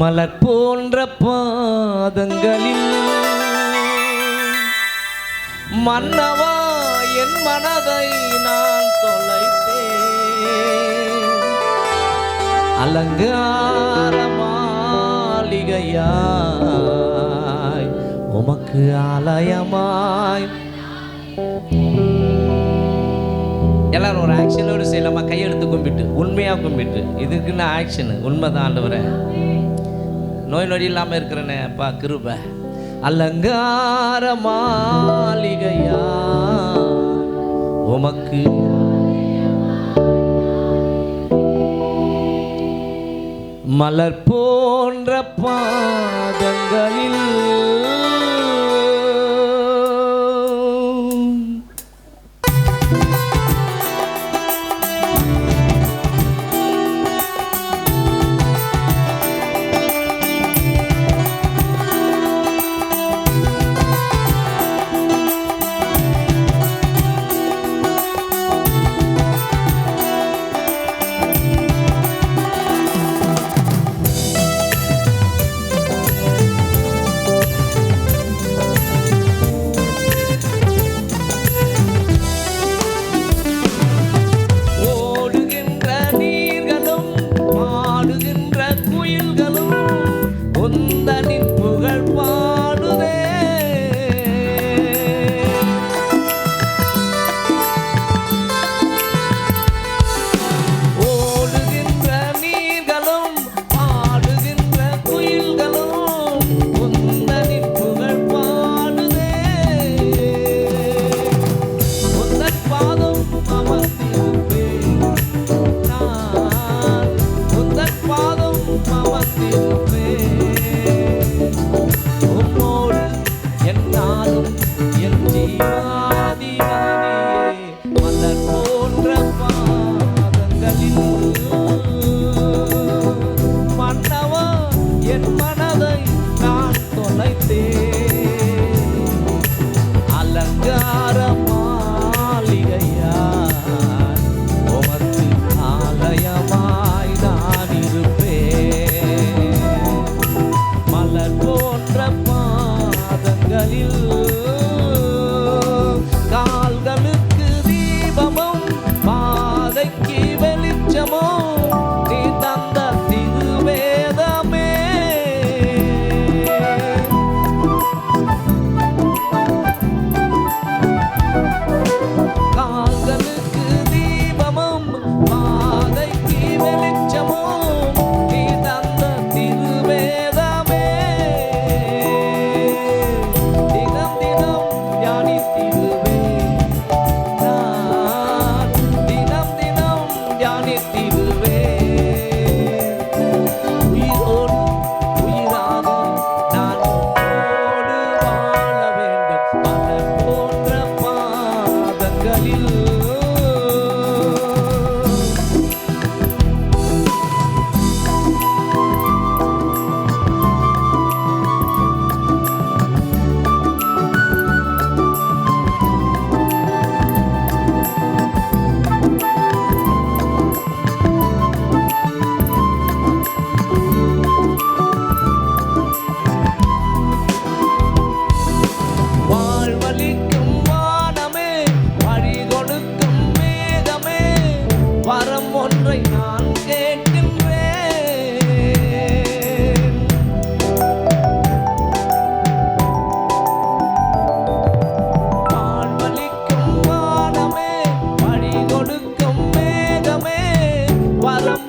மலர் போன்ற பாதங்களில் மன்னவா என் மனதை நான் தொலைத்தேன். அலங்கார மாளிகையாய் உமக்கு ஆலயமாய். எல்லாரும் ஒரு ஆக்ஷனோடு செய்யலாமா? கையெடுத்து கும்பிட்டு உண்மையாக கும்பிட்டு. இதுக்குன்னு ஆக்ஷனு உண்மைதான் ஆண்டு வரேன் நோய் நொடி இல்லாமல் இருக்கிறனே அப்பா கிருப. அலங்கார மாளிகையா உமக்கு மலர் போன்ற பாதங்களில் you. Galileu. ஒன்றை நான் கேட்கின்றேன். ஆண்மளிக்கும் வானமே வழி கொடுக்கும் மேகமே வரம்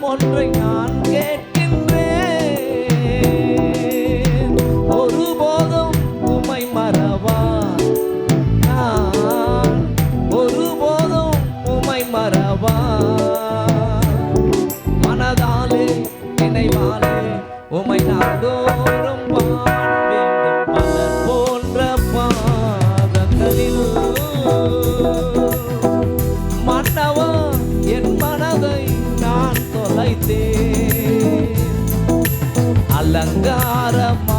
அலங்காரமா